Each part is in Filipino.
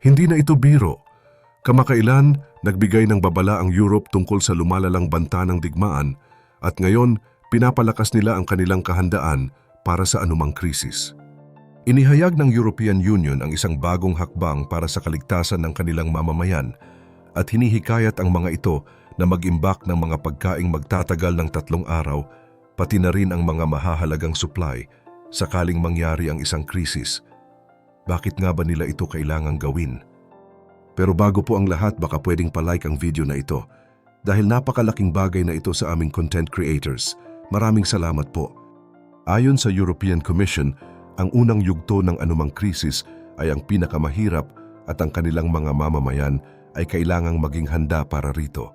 Hindi na ito biro. Kamakailan, nagbigay ng babala ang Europe tungkol sa lumalalang banta ng digmaan at ngayon, pinapalakas nila ang kanilang kahandaan para sa anumang krisis. Inihayag ng European Union ang isang bagong hakbang para sa kaligtasan ng kanilang mamamayan at hinihikayat ang mga ito na mag-imbak ng mga pagkaing magtatagal ng tatlong araw pati na rin ang mga mahahalagang supply sakaling mangyari ang isang krisis. Bakit nga ba nila ito kailangang gawin? Pero bago po ang lahat baka pwedeng palike ang video na ito dahil napakalaking bagay na ito sa aming content creators. Maraming salamat po. Ayon sa European Commission, ang unang yugto ng anumang krisis ay ang pinakamahirap at ang kanilang mga mamamayan ay kailangang maging handa para rito.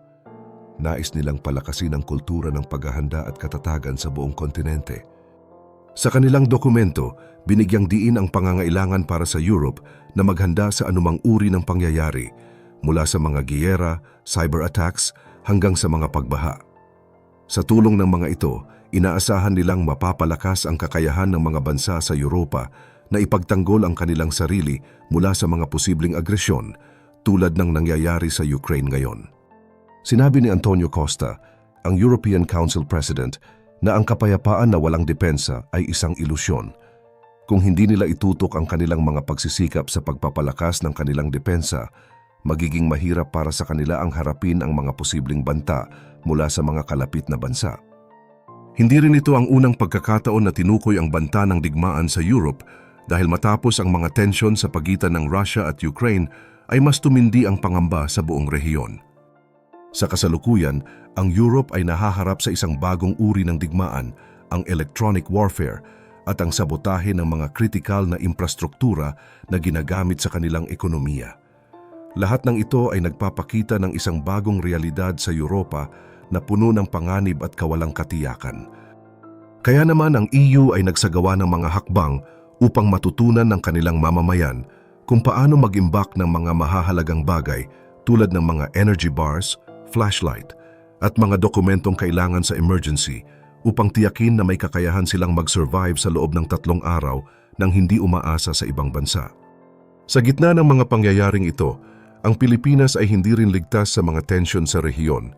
Nais nilang palakasin ang kultura ng paghahanda at katatagan sa buong kontinente. Sa kanilang dokumento, binigyang diin ang pangangailangan para sa Europe na maghanda sa anumang uri ng pangyayari, mula sa mga giyera, cyber attacks, hanggang sa mga pagbaha. Sa tulong ng mga ito, inaasahan nilang mapapalakas ang kakayahan ng mga bansa sa Europa na ipagtanggol ang kanilang sarili mula sa mga posibleng agresyon tulad ng nangyayari sa Ukraine ngayon. Sinabi ni Antonio Costa, ang European Council President, na ang kapayapaan na walang depensa ay isang ilusyon. Kung hindi nila itutok ang kanilang mga pagsisikap sa pagpapalakas ng kanilang depensa, magiging mahirap para sa kanila ang harapin ang mga posibleng banta mula sa mga kalapit na bansa. Hindi rin ito ang unang pagkakataon na tinukoy ang banta ng digmaan sa Europe dahil matapos ang mga tensyon sa pagitan ng Russia at Ukraine ay mas tumindi ang pangamba sa buong rehiyon. Sa kasalukuyan, ang Europe ay nahaharap sa isang bagong uri ng digmaan, ang electronic warfare at ang sabotahe ng mga kritikal na infrastruktura na ginagamit sa kanilang ekonomiya. Lahat ng ito ay nagpapakita ng isang bagong realidad sa Europa na puno ng panganib at kawalang katiyakan. Kaya naman ang EU ay nagsagawa ng mga hakbang upang matutunan ng kanilang mamamayan kung paano mag-imbak ng mga mahahalagang bagay tulad ng mga energy bars, flashlight, at mga dokumentong kailangan sa emergency upang tiyakin na may kakayahan silang mag-survive sa loob ng tatlong araw nang hindi umaasa sa ibang bansa. Sa gitna ng mga pangyayaring ito, ang Pilipinas ay hindi rin ligtas sa mga tensyon sa rehiyon.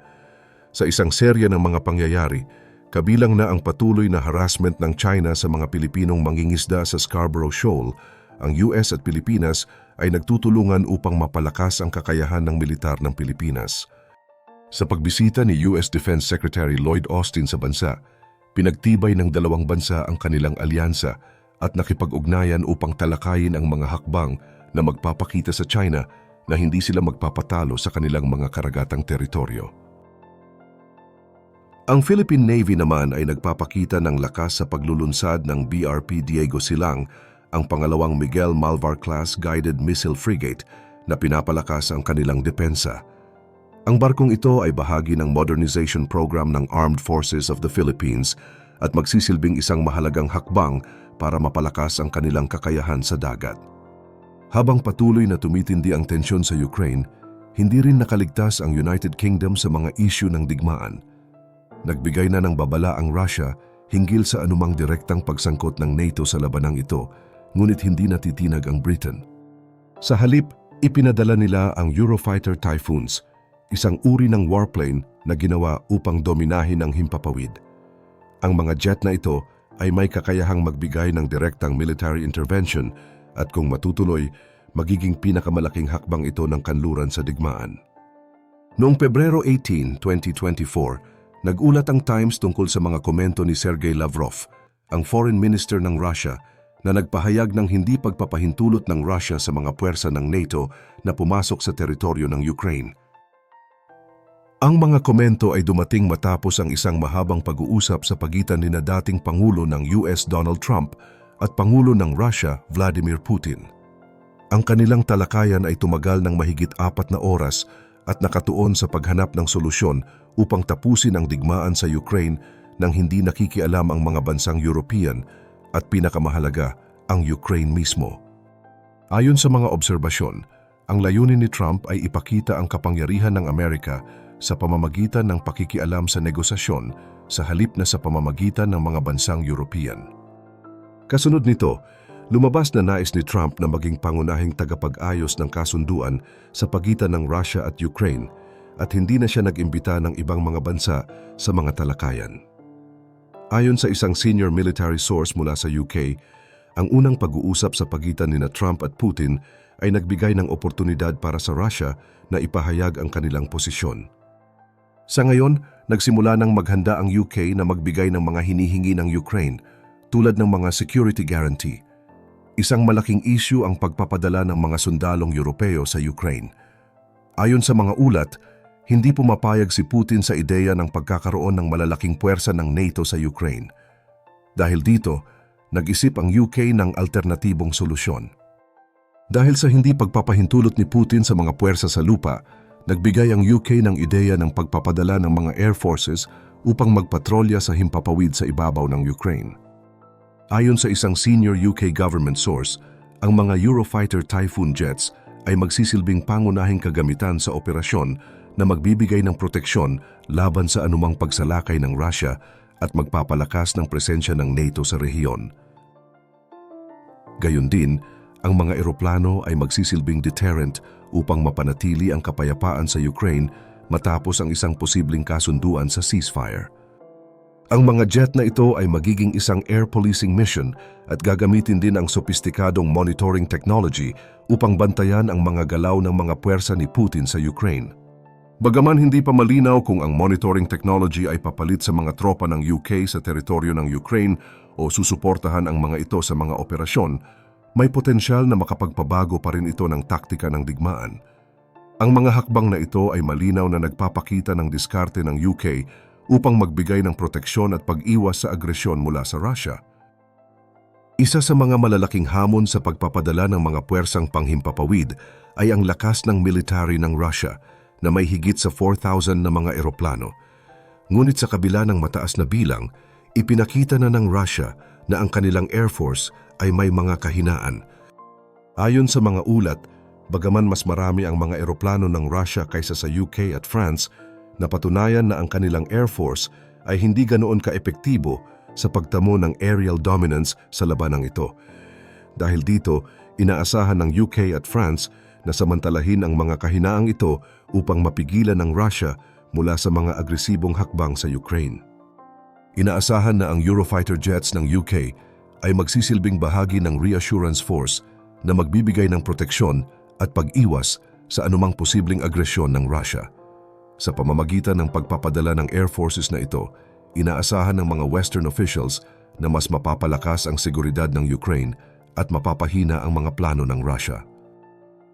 Sa isang serya ng mga pangyayari, kabilang na ang patuloy na harassment ng China sa mga Pilipinong mangingisda sa Scarborough Shoal, ang US at Pilipinas ay nagtutulungan upang mapalakas ang kakayahan ng militar ng Pilipinas. Sa pagbisita ni US Defense Secretary Lloyd Austin sa bansa, pinagtibay ng dalawang bansa ang kanilang alyansa at nakipag-ugnayan upang talakayin ang mga hakbang na magpapakita sa China na hindi sila magpapatalo sa kanilang mga karagatang teritoryo. Ang Philippine Navy naman ay nagpapakita ng lakas sa paglulunsad ng BRP Diego Silang, ang pangalawang Miguel Malvar-class guided missile frigate na pinapalakas ang kanilang depensa. Ang barkong ito ay bahagi ng modernization program ng Armed Forces of the Philippines at magsisilbing isang mahalagang hakbang para mapalakas ang kanilang kakayahan sa dagat. Habang patuloy na tumitindi ang tensyon sa Ukraine, hindi rin nakaligtas ang United Kingdom sa mga isyu ng digmaan. Nagbigay na ng babala ang Russia hinggil sa anumang direktang pagsangkot ng NATO sa labanang ito, ngunit hindi natitinag ang Britain. Sa halip, ipinadala nila ang Eurofighter Typhoons, isang uri ng warplane na ginawa upang dominahin ang himpapawid. Ang mga jet na ito ay may kakayahang magbigay ng direktang military intervention at kung matutuloy, magiging pinakamalaking hakbang ito ng kanluran sa digmaan. Noong Pebrero 18, 2024, nagulat ang Times tungkol sa mga komento ni Sergey Lavrov, ang foreign minister ng Russia, na nagpahayag ng hindi pagpapahintulot ng Russia sa mga puwersa ng NATO na pumasok sa teritoryo ng Ukraine. Ang mga komento ay dumating matapos ang isang mahabang pag-uusap sa pagitan ni na dating Pangulo ng US Donald Trump at Pangulo ng Russia Vladimir Putin. Ang kanilang talakayan ay tumagal ng mahigit apat na oras at nakatuon sa paghanap ng solusyon upang tapusin ang digmaan sa Ukraine nang hindi nakikialam ang mga bansang European at pinakamahalaga, ang Ukraine mismo. Ayon sa mga obserbasyon, ang layunin ni Trump ay ipakita ang kapangyarihan ng Amerika sa pamamagitan ng pakikialam sa negosasyon sa halip na sa pamamagitan ng mga bansang European. Kasunod nito, lumabas na nais ni Trump na maging pangunahing tagapag-ayos ng kasunduan sa pagitan ng Russia at Ukraine at hindi na siya nag-imbita ng ibang mga bansa sa mga talakayan. Ayon sa isang senior military source mula sa UK, ang unang pag-uusap sa pagitan ni Trump at Putin ay nagbigay ng oportunidad para sa Russia na ipahayag ang kanilang posisyon. Sa ngayon, nagsimula nang maghanda ang UK na magbigay ng mga hinihingi ng Ukraine tulad ng mga security guarantee. Isang malaking issue ang pagpapadala ng mga sundalong Europeo sa Ukraine. Ayon sa mga ulat, hindi pumapayag si Putin sa ideya ng pagkakaroon ng malalaking puwersa ng NATO sa Ukraine. Dahil dito, nag-isip ang UK ng alternatibong solusyon. Dahil sa hindi pagpapahintulot ni Putin sa mga puwersa sa lupa, nagbigay ang UK ng ideya ng pagpapadala ng mga air forces upang magpatrolya sa himpapawid sa ibabaw ng Ukraine. Ayon sa isang senior UK government source, ang mga Eurofighter Typhoon jets ay magsisilbing pangunahing kagamitan sa operasyon na magbibigay ng proteksyon laban sa anumang pagsalakay ng Russia at magpapalakas ng presensya ng NATO sa rehiyon. Gayon din, ang mga eroplano ay magsisilbing deterrent upang mapanatili ang kapayapaan sa Ukraine matapos ang isang posibleng kasunduan sa ceasefire. Ang mga jet na ito ay magiging isang air policing mission at gagamitin din ang sopistikadong monitoring technology upang bantayan ang mga galaw ng mga puwersa ni Putin sa Ukraine. Bagaman hindi pa malinaw kung ang monitoring technology ay papalit sa mga tropa ng UK sa teritoryo ng Ukraine o susuportahan ang mga ito sa mga operasyon, may potensyal na makapagpabago pa rin ito ng taktika ng digmaan. Ang mga hakbang na ito ay malinaw na nagpapakita ng diskarte ng UK upang magbigay ng proteksyon at pag-iwas sa agresyon mula sa Russia. Isa sa mga malalaking hamon sa pagpapadala ng mga puwersang panghimpapawid ay ang lakas ng military ng Russia na may higit sa 4,000 na mga eroplano. Ngunit sa kabila ng mataas na bilang, ipinakita na ng Russia na ang kanilang Air Force ay may mga kahinaan. Ayon sa mga ulat, bagaman mas marami ang mga eroplano ng Russia kaysa sa UK at France, napatunayan na ang kanilang Air Force ay hindi ganoon kaepektibo sa pagtamo ng aerial dominance sa labanang ito. Dahil dito, inaasahan ng UK at France na samantalahin ang mga kahinaang ito upang mapigilan ng Russia mula sa mga agresibong hakbang sa Ukraine. Inaasahan na ang Eurofighter jets ng UK ay magsisilbing bahagi ng reassurance force na magbibigay ng proteksyon at pag-iwas sa anumang posibleng agresyon ng Russia. Sa pamamagitan ng pagpapadala ng air forces na ito, inaasahan ng mga Western officials na mas mapapalakas ang seguridad ng Ukraine at mapapahina ang mga plano ng Russia.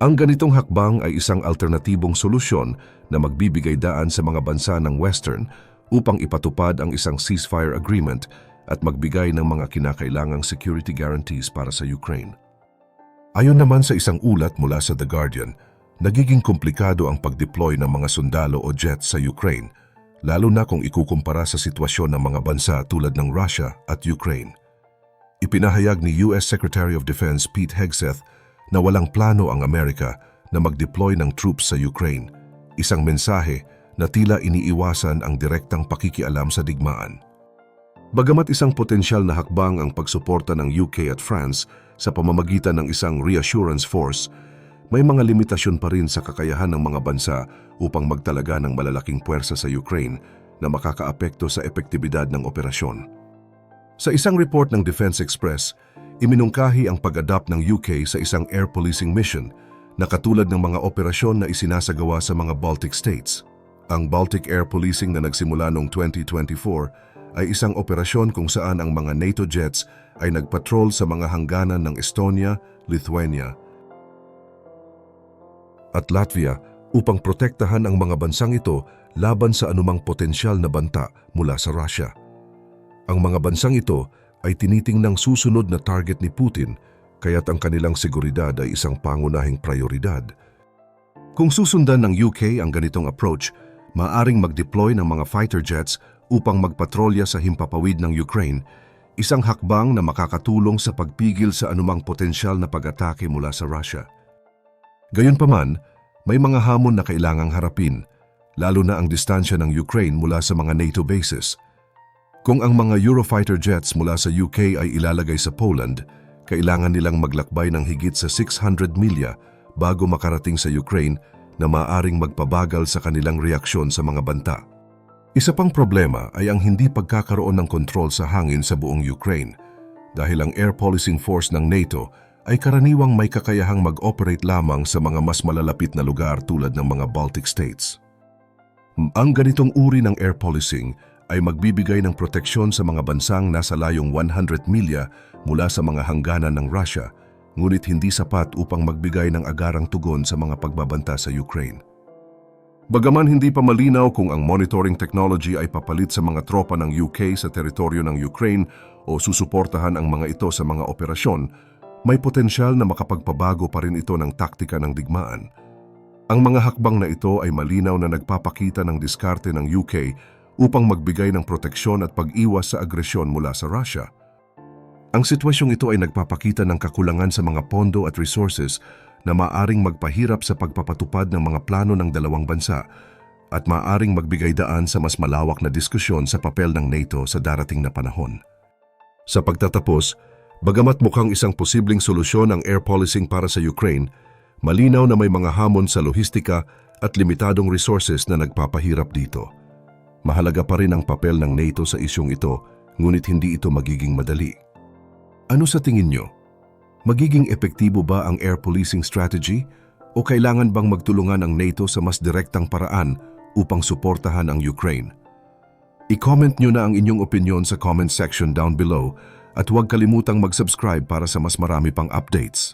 Ang ganitong hakbang ay isang alternatibong solusyon na magbibigay daan sa mga bansa ng Western upang ipatupad ang isang ceasefire agreement at magbigay ng mga kinakailangang security guarantees para sa Ukraine. Ayon naman sa isang ulat mula sa The Guardian, nagiging komplikado ang pag-deploy ng mga sundalo o jets sa Ukraine, lalo na kung ikukumpara sa sitwasyon ng mga bansa tulad ng Russia at Ukraine. Ipinahayag ni US Secretary of Defense Pete Hegseth na walang plano ang Amerika na mag-deploy ng troops sa Ukraine, isang mensahe na tila iniiwasan ang direktang pakikialam sa digmaan. Bagamat isang potensyal na hakbang ang pagsuporta ng UK at France sa pamamagitan ng isang reassurance force, may mga limitasyon pa rin sa kakayahan ng mga bansa upang magtalaga ng malalaking puwersa sa Ukraine na makakaapekto sa epektibidad ng operasyon. Sa isang report ng Defense Express, iminungkahi ang pag-adapt ng UK sa isang air policing mission na katulad ng mga operasyon na isinasagawa sa mga Baltic states. Ang Baltic Air Policing na nagsimula noong 2024 ay isang operasyon kung saan ang mga NATO jets ay nagpatrol sa mga hangganan ng Estonia, Lithuania at Latvia upang protektahan ang mga bansang ito laban sa anumang potensyal na banta mula sa Russia. Ang mga bansang ito ay tinitingnang susunod na target ni Putin kaya't ang kanilang seguridad ay isang pangunahing prioridad. Kung susundan ng UK ang ganitong approach, maaring mag-deploy ng mga fighter jets upang magpatrolya sa himpapawid ng Ukraine, isang hakbang na makakatulong sa pagpigil sa anumang potensyal na pag-atake mula sa Russia. Gayunpaman, may mga hamon na kailangang harapin, lalo na ang distansya ng Ukraine mula sa mga NATO bases. Kung ang mga Eurofighter jets mula sa UK ay ilalagay sa Poland, kailangan nilang maglakbay ng higit sa 600 milya bago makarating sa Ukraine na maaring magpabagal sa kanilang reaksyon sa mga banta. Isa pang problema ay ang hindi pagkakaroon ng kontrol sa hangin sa buong Ukraine dahil ang air policing force ng NATO ay karaniwang may kakayahang mag-operate lamang sa mga mas malalapit na lugar tulad ng mga Baltic states. Ang ganitong uri ng air policing ay magbibigay ng proteksyon sa mga bansang nasa layong 100 milya mula sa mga hangganan ng Russia, ngunit hindi sapat upang magbigay ng agarang tugon sa mga pagbabanta sa Ukraine. Bagaman hindi pa malinaw kung ang monitoring technology ay papalit sa mga tropa ng UK sa teritoryo ng Ukraine o susuportahan ang mga ito sa mga operasyon, may potensyal na makapagpabago pa rin ito ng taktika ng digmaan. Ang mga hakbang na ito ay malinaw na nagpapakita ng diskarte ng UK upang magbigay ng proteksyon at pag-iwas sa agresyon mula sa Russia. Ang sitwasyong ito ay nagpapakita ng kakulangan sa mga pondo at resources na maaring magpahirap sa pagpapatupad ng mga plano ng dalawang bansa at maaring magbigay daan sa mas malawak na diskusyon sa papel ng NATO sa darating na panahon. Sa pagtatapos, bagamat mukhang isang posibleng solusyon ang air policing para sa Ukraine, malinaw na may mga hamon sa lohistika at limitadong resources na nagpapahirap dito. Mahalaga pa rin ang papel ng NATO sa isyong ito, ngunit hindi ito magiging madali. Ano sa tingin nyo? Magiging epektibo ba ang air policing strategy o kailangan bang magtulungan ang NATO sa mas direktang paraan upang suportahan ang Ukraine? I-comment nyo na ang inyong opinion sa comment section down below at huwag kalimutang mag-subscribe para sa mas marami pang updates.